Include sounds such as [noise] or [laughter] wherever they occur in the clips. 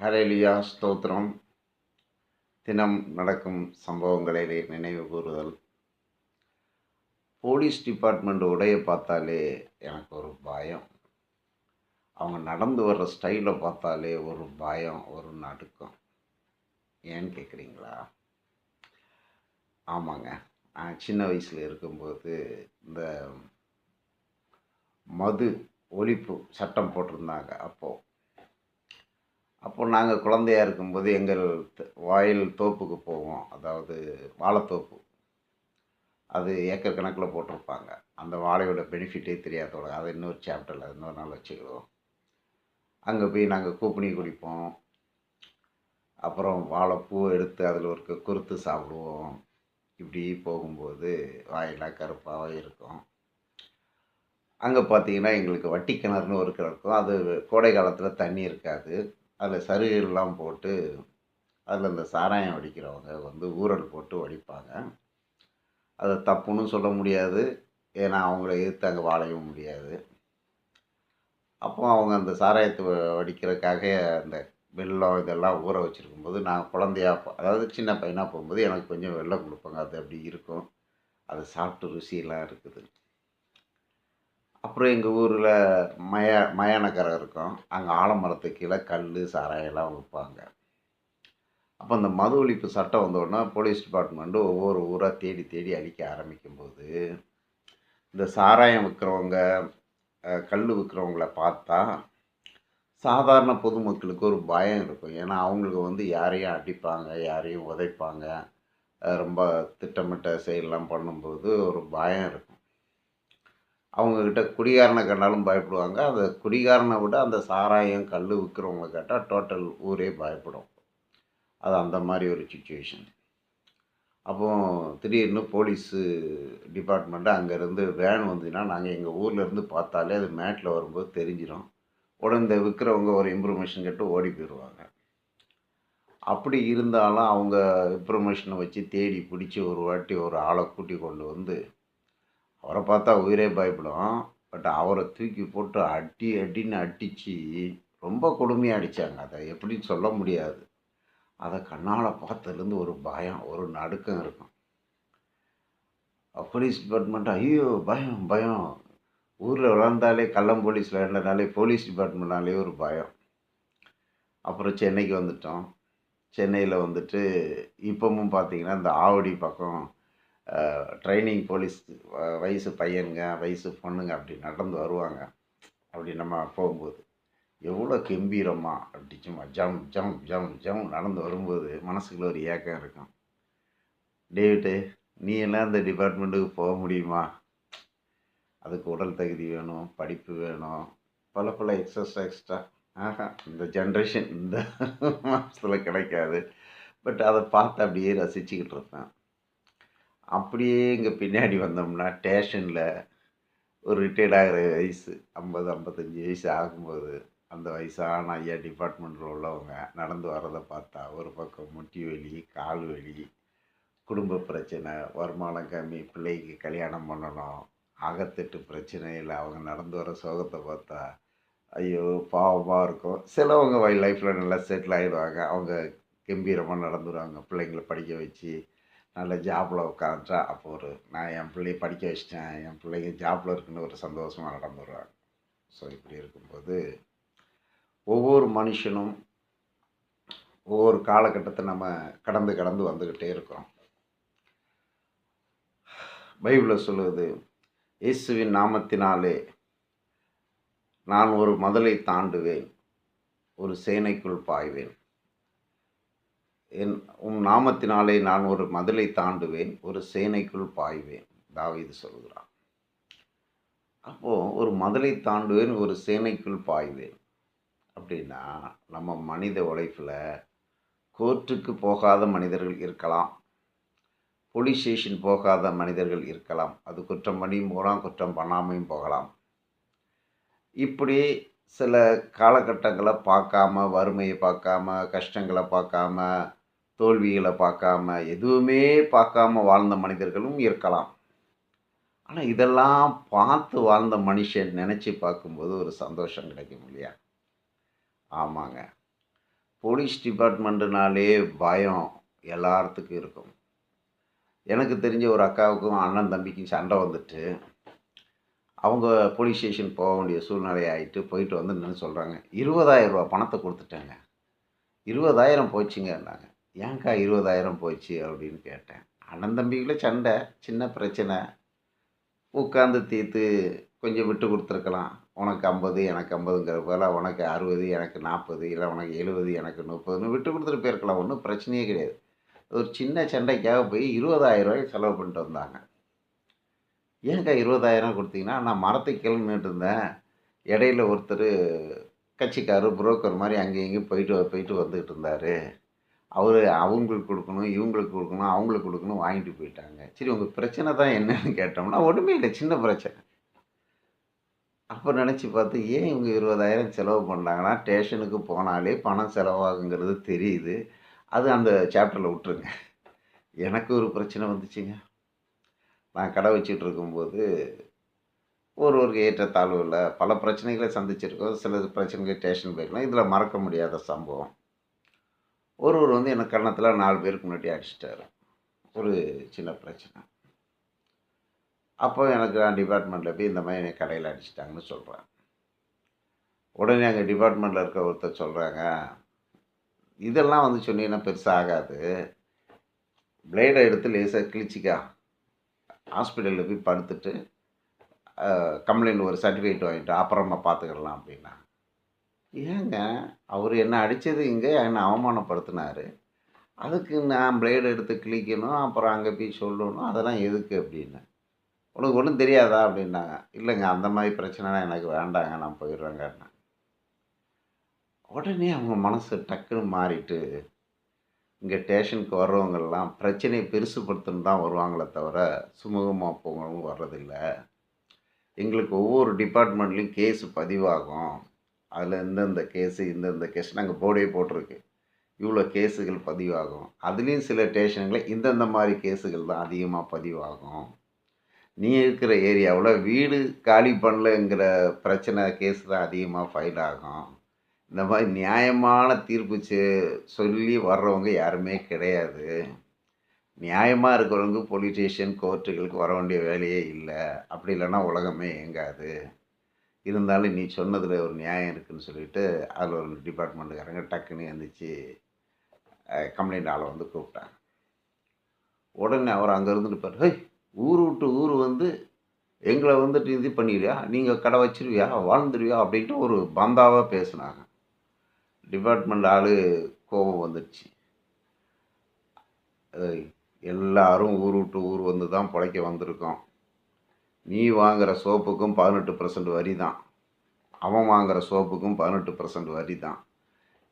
ஹரேலியா ஸ்தோத்திரம். தினம் நடக்கும் சம்பவங்களை நினைவு கூறுதல். போலீஸ் டிபார்ட்மெண்ட் உடைய பார்த்தாலே எனக்கு ஒரு பயம். அவங்க நடந்து வர்ற ஸ்டைலை பார்த்தாலே ஒரு பயம் ஒரு நடுக்கம். ஏன்னு கேட்குறீங்களா ஆமாங்க. நான் சின்ன வயசில் இருக்கும்போது இந்த மது ஒழிப்பு சட்டம் போட்டிருந்தாங்க அப்போது அப்போ நாங்கள் குழந்தையா இருக்கும்போது எங்கள் வாயில் வயல் தோப்புக்கு போவோம். அதாவது வாழைத்தோப்பு. அது ஏக்கர் கணக்கில் போட்டிருப்பாங்க. அந்த வாழையோட பெனிஃபிட்டே தெரியாதோட அதை இன்னொரு சாப்டரில் இன்னொரு நாள் வச்சுக்கிடுவோம். அங்கே போய் நாங்கள் கூப்பணி குடிப்போம். அப்புறம் வாழைப்பூவை எடுத்து அதில் ஒரு குறுத்து சாப்பிடுவோம். இப்படி போகும்போது வாயெல்லாம் கருப்பாகவே இருக்கும். அங்கே பார்த்தீங்கன்னா எங்களுக்கு வட்டி கிணறுன்னு ஒரு கிணறு இருக்கும். அது கோடை காலத்தில் தண்ணி இருக்காது. அதில் சருகுலாம் போட்டு அதில் இந்த சாராயம் வடிக்கிறவங்க வந்து ஊறல் போட்டு வடிப்பாங்க. அதை தப்புன்னு சொல்ல முடியாது. ஏன்னா அவங்கள எதிர்த்து அங்கே வாழவும் முடியாது. அப்போ அவங்க அந்த சாராயத்தை வ- வடிக்கிறதுக்காக அந்த வெள்ளம் இதெல்லாம் ஊற வச்சுருக்கும்போது நான் குழந்தையா அதாவது சின்ன பையனாக போகும்போது எனக்கு கொஞ்சம் வெள்ளம் கொடுப்பாங்க. அது அப்படி இருக்கும். அதை சாப்பிட்டு ருசியெல்லாம் இருக்குது. அப்புறம் எங்கள் ஊரில் மய மயானக்கரை இருக்கும். அங்கே ஆலமரத்துக்கு கீழே கல் சாராயெல்லாம் விற்பாங்க அப்போ அந்த மது ஒழிப்பு சட்டம் வந்தோடனே போலீஸ் டிபார்ட்மெண்ட்டு ஒவ்வொரு ஊராக தேடி தேடி அழிக்க ஆரம்பிக்கும்போது இந்த சாராயம் விற்கிறவங்க கல் விற்கிறவங்கள பார்த்தா சாதாரண பொதுமக்களுக்கு ஒரு பயம் இருக்கும். ஏன்னா அவங்களுக்கு வந்து யாரையும் அடிப்பாங்க யாரையும் உதைப்பாங்க. ரொம்ப திட்டமிட்ட செயலெலாம் பண்ணும்போது ஒரு பயம் இருக்கும். அவங்கக்கிட்ட குடிகாரனை கண்டாலும் பயப்படுவாங்க. அந்த குடிகாரனை விட அந்த சாராயம் கல் விற்கிறவங்கள கேட்டால் டோட்டல் ஊரே பயப்படும். அது அந்த மாதிரி ஒரு சுச்சுவேஷன் அப்போ திடீர்னு போலீஸு டிபார்ட்மெண்ட்டு அங்கேருந்து வேன் வந்துச்சுன்னா நாங்கள் எங்கள் ஊர்லேருந்து பார்த்தாலே அது மேட்டில் வரும்போது தெரிஞ்சிடும் உடனே இந்த விற்கிறவங்க ஒரு இன்ஃபர்மேஷன் கேட்டு ஓடி போயிடுவாங்க. அப்படி இருந்தாலும் அவங்க இன்ஃபர்மேஷனை வச்சு தேடி பிடிச்சி ஒரு வாட்டி ஒரு ஆளை கூட்டி கொண்டு வந்து அவரை பார்த்தா உயிரே பயப்படும். பட் அவரை தூக்கி போட்டு அடி அடின்னு அடித்து ரொம்ப கொடுமையாக அடித்தாங்க அதை எப்படின்னு சொல்ல முடியாது. அதை கண்ணால் பார்த்ததுலேருந்து ஒரு பயம் ஒரு நடுக்கம் இருக்கும். போலீஸ் டிபார்ட்மெண்ட் ஐயோ பயம் பயம். ஊரில் வளர்ந்தாலே கள்ளம் போலீஸ் விளையாண்டனாலே போலீஸ் டிபார்ட்மெண்ட்னாலே ஒரு பயம். அப்புறம் சென்னைக்கு வந்துட்டோம். சென்னையில் வந்துட்டு இப்போவும் பார்த்தீங்கன்னா இந்த ஆவடி பக்கம் ட்ரைனிங் போலீஸ் வ- வயசு பையனுங்க வயசு பொண்ணுங்க அப்படி நடந்து வருவாங்க. அப்படி நம்ம போகும்போது எவ்வளோ கம்பீரமாக அப்படி சும்மா ஜம் ஜம் ஜம் ஜம் நடந்து வரும்போது மனசுக்குள்ள ஒரு ஏக்கம் இருக்கும். டேவிட்டு நீ எல்லாம் இந்த டிபார்ட்மெண்ட்டுக்கு போக முடியுமா? அதுக்கு உடல் தகுதி வேணும் படிப்பு வேணும் பல பல எக்ஸஸ்ட்ரா எக்ஸ்ட்ரா ஆஹா இந்த ஜென்ரேஷன் இந்த [laughs] மாதத்தில் கிடைக்காது. பட் அதை பார்த்து அப்படியே ரசிச்சுக்கிட்டு இருப்பேன். அப்படியே இங்கே பின்னாடி வந்தோம்னா ஸ்டேஷனில் ஒரு ரிட்டையர்ட் ஆகிற வயசு ஐம்பது ஐம்பத்தஞ்சு வயசு ஆகும்போது அந்த வயசான ஐயா டிபார்ட்மெண்ட்டில் உள்ளவங்க நடந்து வர்றதை பார்த்தா ஒரு பக்கம் முட்டி வலி கால் வலி குடும்ப பிரச்சனை வருமானம் கம்மி பிள்ளைக்கு கல்யாணம் பண்ணணும் அகத்தெட்டு பிரச்சனையில் அவங்க நடந்து வர சோகத்தை பார்த்தா ஐயோ பாவமாக இருக்கும். சிலவங்க வை லைஃப்பில் நல்லா செட்டில் ஆகிடுவாங்க அவங்க கம்பீரமாக நடந்துடுவாங்க பிள்ளைங்கள படிக்க வச்சு நல்ல ஜாப்பில் உட்காந்துட்டா அப்போ ஒரு நான் என் பிள்ளைய படிக்க வச்சிட்டேன் என் பிள்ளைங்க ஜாப்பில் இருக்குன்னு ஒரு சந்தோஷமாக நடந்து வருவாங்க ஸோ இப்படி இருக்கும்போது ஒவ்வொரு மனுஷனும் ஒவ்வொரு காலகட்டத்தை நம்ம கடந்து கடந்து வந்துக்கிட்டே இருக்கிறோம். பைபிளில் சொல்லுவது இயேசுவின் நாமத்தினாலே நான் ஒரு மதலை தாண்டுவேன் ஒரு சேனைக்குள் பாய்வேன். என் உன் நாமத்தினாலே நான் ஒரு மதிலை தாண்டுவேன் ஒரு சேனைக்குள் பாய்வேன் தாவீது சொல்கிறான். அப்போது ஒரு மதிலை தாண்டுவேன் ஒரு சேனைக்குள் பாய்வேன். அப்படின்னா நம்ம மனித உழைப்பில் கோர்ட்டுக்கு போகாத மனிதர்கள் இருக்கலாம் போலீஸ் ஸ்டேஷன் போகாத மனிதர்கள் இருக்கலாம் அது குற்றம் பண்ணியும் போகலாம் குற்றம் பண்ணாமையும் போகலாம். இப்படி சில காலகட்டங்களை பார்க்காம வறுமையை பார்க்காம கஷ்டங்களை பார்க்காம தோல்விகளை பார்க்காம எதுவுமே பார்க்காம வாழ்ந்த மனிதர்களும் இருக்கலாம். ஆனால் இதெல்லாம் பார்த்து வாழ்ந்த மனுஷன் நினச்சி பார்க்கும்போது ஒரு சந்தோஷம் கிடைக்கும் இல்லையா? ஆமாங்க. போலீஸ் டிபார்ட்மெண்ட்டுனாலே பயம் எல்லாத்துக்கும் இருக்கும். எனக்கு தெரிஞ்ச ஒரு அக்காவுக்கும் அண்ணன் தம்பிக்கும் சண்டை வந்துட்டு அவங்க போலீஸ் ஸ்டேஷன் போக வேண்டிய சூழ்நிலை ஆகிட்டு போயிட்டு வந்து நின்று சொல்கிறாங்க இருபதாயிரம் ரூபா பணத்தை கொடுத்துட்டேங்க. இருபதாயிரம் போச்சுங்கன்னாங்க ஏங்க்கா இருபதாயிரம் போச்சு அப்படின்னு கேட்டேன். அண்ணன் தம்பிக்குள்ளே சண்டை சின்ன பிரச்சனை. உட்காந்து தீர்த்து கொஞ்சம் விட்டு கொடுத்துருக்கலாம். உனக்கு ஐம்பது எனக்கு ஐம்பதுங்கிற போல உனக்கு அறுபது எனக்கு நாற்பது இல்லை உனக்கு எழுபது எனக்கு முப்பதுன்னு விட்டு கொடுத்துட்டு போயிருக்கலாம். ஒன்றும் பிரச்சனையே கிடையாது. ஒரு சின்ன சண்டைக்காக போய் இருபதாயிரம் ரூபாய் செலவு பண்ணிட்டு வந்தாங்க. ஏன்க்கா இருபதாயிரம் கொடுத்தீங்கன்னா நான் மரத்தை கிளம்பிட்டு இருந்தேன். இடையில ஒருத்தர் கட்சிக்காரர் புரோக்கர் மாதிரி அங்கேயும் இங்கேயும் போயிட்டு போயிட்டு வந்துக்கிட்டு இருந்தார். அவர் அவங்களுக்கு கொடுக்கணும் இவங்களுக்கு கொடுக்கணும் அவங்களுக்கு கொடுக்கணும் வாங்கிட்டு போயிட்டாங்க. சரி உங்கள் பிரச்சனை தான் என்னன்னு கேட்டோம்னா ஒன்றுமே இல்லை சின்ன பிரச்சனை. அப்போ நினச்சி பார்த்து ஏன் இவங்க இருபதாயிரம் செலவு பண்ணாங்கன்னா ஸ்டேஷனுக்கு போனாலே பணம் செலவாகுங்கிறது தெரியுது. அது அந்த சாப்டரில் விட்டுருங்க. எனக்கு ஒரு பிரச்சனை வந்துச்சுங்க. நான் கடை வச்சுட்டு இருக்கும்போது ஒரு ஒரு இல்லை பல பிரச்சனைகளை சந்திச்சிருக்கோம். சில பிரச்சனைகள் ஸ்டேஷன் போயிருக்கலாம் இதில் மறக்க முடியாத சம்பவம். ஒருவர் வந்து எனக்கு கன்னத்தில் நாலு பேருக்கு முன்னாடி அடிச்சிட்டார். ஒரு சின்ன பிரச்சனை. அப்போ எனக்கு நான் டிபார்ட்மெண்ட்டில் போய் இந்த மாதிரி என்னை கடையில் அடிச்சிட்டாங்கன்னு சொல்கிறேன் உடனே அங்கே டிபார்ட்மெண்ட்டில் இருக்க ஒருத்தர் சொல்கிறாங்க இதெல்லாம் வந்து சொன்னீங்கன்னா பெருசாக ஆகாது. பிளேடை எடுத்து லேசாக கிழிச்சிக்கா. ஹாஸ்பிட்டலில் போய் படுத்துட்டு கம்ப்ளைண்ட் ஒரு சர்டிஃபிகேட் வாங்கிட்டு அப்புறமா பார்த்துக்கலாம் அப்படின்னா. ஏங்க அவர் என்ன அடித்தது இங்கே என்னை அவமானப்படுத்தினார்? அதுக்கு நான் பிளேடு எடுத்து கிழிக்கணும் அப்புறம் அங்கே போய் சொல்லணும் அதெல்லாம் எதுக்கு அப்படின்னு. உனக்கு ஒன்றும் தெரியாதா அப்படின்னாங்க. இல்லைங்க அந்த மாதிரி பிரச்சனைலாம் எனக்கு வேண்டாங்க நான் போயிடுறேங்கண்ணா உடனே அவங்க மனசு டக்குன்னு மாறிட்டு இங்கே ஸ்டேஷனுக்கு வர்றவங்கெல்லாம் பிரச்சனையை பெருசுப்படுத்துன்னு தான் வருவாங்களே தவிர சுமூகமாக போகணும் வர்றதில்லை. எங்களுக்கு ஒவ்வொரு டிபார்ட்மெண்ட்லேயும் கேஸ் பதிவாகும். அதில் இந்தந்த கேஸு இந்தந்த கேஸ் நாங்கள் போர்டே போட்டிருக்கு. இவ்வளோ கேஸுகள் பதிவாகும். அதுலேயும் சில ஸ்டேஷன்களில் இந்தந்த மாதிரி கேஸுகள் தான் அதிகமாக பதிவாகும். நீ இருக்கிற ஏரியாவில் வீடு காலி பண்ணலங்கிற பிரச்சனை கேஸ் தான் அதிகமாக ஃபைல் ஆகும். இந்த மாதிரி நியாயமான தீர்ப்பு செ- சொல்லி வர்றவங்க யாருமே கிடையாது. நியாயமாக இருக்கிறவங்க போலீஸ் ஸ்டேஷன் கோர்ட்டுகளுக்கு வர வேண்டிய வேலையே இல்லை. அப்படி இல்லைன்னா உலகமே இயங்காது. இருந்தாலும் நீ சொன்னதில் ஒரு நியாயம் இருக்குதுன்னு சொல்லிட்டு அதில் ஒரு டிபார்ட்மெண்ட்டுக்காரங்க டக்குன்னு எழுந்திரிச்சு கம்ப்ளைண்ட் ஆளை வந்து கூப்பிட்டாங்க. உடனே அவர் அங்கே இருந்துட்டு ஹேய் ஊர் விட்டு ஊர் வந்து எங்களை வந்துட்டு இது பண்ணிடுவியா? நீங்கள் கடை வச்சிருவியா? வாழ்ந்துருவியா? அப்படின்ட்டு ஒரு பந்தாவாக பேசினாங்க. டிபார்ட்மெண்ட் ஆள் கோபம் வந்துடுச்சு எல்லாரும் ஊர் விட்டு ஊர் வந்து தான் பிழைக்க வந்திருக்கோம். நீ வாங்குகிற சோப்புக்கும் பதினெட்டு பர்சன்ட் வரி தான் அவன் வாங்குற சோப்புக்கும் பதினெட்டு பர்சன்ட் வரி தான்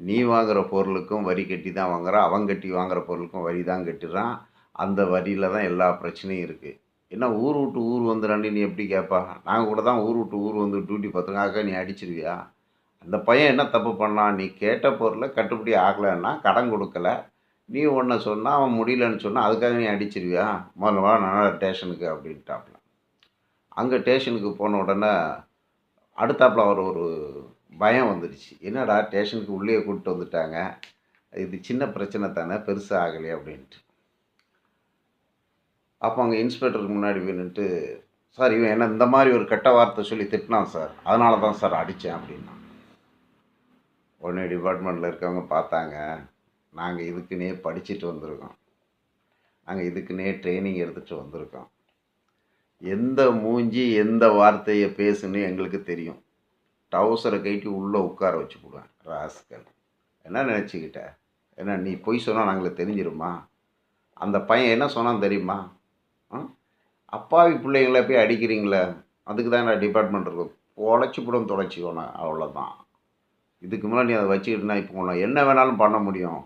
நீ வாங்குகிற பொருளுக்கும் வரி கட்டி தான் வாங்குற அவன் கட்டி வாங்குகிற பொருளுக்கும் வரி தான் கட்டுறான். அந்த வரியில் தான் எல்லா பிரச்சனையும் இருக்குது என்ன ஊர் விட்டு ஊர் வந்துடாண்டி நீ எப்படி கேட்பா நாங்கள் கூட தான் ஊர் விட்டு ஊர் வந்து டியூட்டி பார்த்துருக்கோம் நீ அடிச்சிருவியா? அந்த பையன் என்ன தப்பு பண்ணான்? நீ கேட்ட பொருளை கட்டுப்படி ஆகலைன்னா கடன் கொடுக்கல. நீ ஒன்றை சொன்னால் அவன் முடியலன்னு சொன்னால் அதுக்காக நீ அடிச்சிருவியா? முதல்ல வா நான் ஸ்டேஷனுக்கு அப்படின்ட்டாப்ல. அங்கே ஸ்டேஷனுக்கு போன உடனே அடுத்தாப்பில் அவர் ஒரு பயம் வந்துடுச்சு என்னடா ஸ்டேஷனுக்கு உள்ளே கூப்பிட்டு வந்துட்டாங்க. இது சின்ன பிரச்சனை தானே பெருசாக ஆகலையே அப்படின்ட்டு. அப்போ அங்கே இன்ஸ்பெக்டருக்கு முன்னாடி நின்றுட்டு சார் இவன் என்ன இந்த மாதிரி ஒரு கெட்ட வார்த்தை சொல்லி திட்டினான் சார். அதனால தான் சார் அடித்தேன் அப்படின்னா. உடனே டிபார்ட்மெண்ட்டில் இருக்கவங்க பார்த்தாங்க நாங்கள் இதுக்குன்னே படிச்சுட்டு வந்திருக்கோம். நாங்கள் இதுக்குன்னே ட்ரைனிங் எடுத்துகிட்டு வந்திருக்கோம். எந்த மூஞ்சி எந்த வார்த்தையை பேசுன்னு எங்களுக்கு தெரியும். டவுசரை கைட்டி உள்ளே உட்கார வச்சு போடுவேன் ராஸ்கல். என்ன நினச்சிக்கிட்ட? என்ன நீ பொய் சொன்னால் நாங்களுக்கு தெரிஞ்சிருமா? அந்த பையன் என்ன சொன்னான் தெரியுமா? அப்பாவி பிள்ளைங்கள போய் அடிக்கிறீங்களே அதுக்கு தான் நான் டிபார்ட்மெண்ட் இருக்கும் உழைச்சி கூட தொலைச்சிக்கணும் அவ்வளோதான் இதுக்கு மேலே நீ அதை வச்சுக்கிட்டுனா இப்போ உன்னை என்ன வேணாலும் பண்ண முடியும்?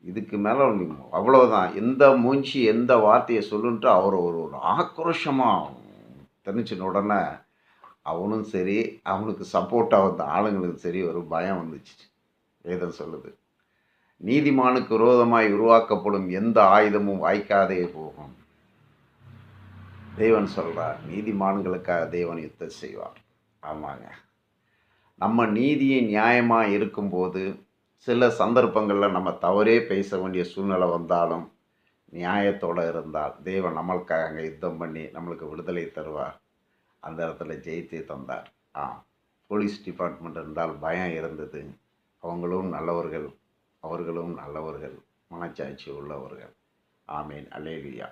இதுக்கு மேலே நீ அவ்வளோதான் எந்த மூஞ்சி எந்த வார்த்தையை சொல்லுன்ட்டு அவர் ஒரு ஒரு ஆக்ரோஷமாக தெரிஞ்சின உடனே அவனும் சரி அவனுக்கு சப்போர்ட்டாக வந்த ஆளுங்களுக்கும் சரி ஒரு பயம் வந்துச்சு. வேதம் சொல்லுது. நீதிமானுக்கு விரோதமாய் உருவாக்கப்படும் எந்த ஆயுதமும் வாய்க்காதே போகும். தேவன் சொல்கிறார் நீதிமான்களுக்காக தேவன் யுத்தம் செய்வார். ஆமாங்க. நம்ம நீதியை நியாயமாக இருக்கும்போது சில சந்தர்ப்பங்களில் நம்ம தவறே பேச வேண்டிய சூழ்நிலை வந்தாலும் நியாயத்தோடு இருந்தால் தெய்வம் நம்மளுக்காக அங்கே யுத்தம் பண்ணி நம்மளுக்கு விடுதலை தருவார். அந்த இடத்துல ஜெயித்து தந்தார். ஆ போலீஸ் டிபார்ட்மெண்ட் இருந்தால் பயம் இருந்தது. அவங்களும் நல்லவர்கள் அவர்களும் நல்லவர்கள் மனச்சாட்சி உள்ளவர்கள். ஆமீன். அலேலியா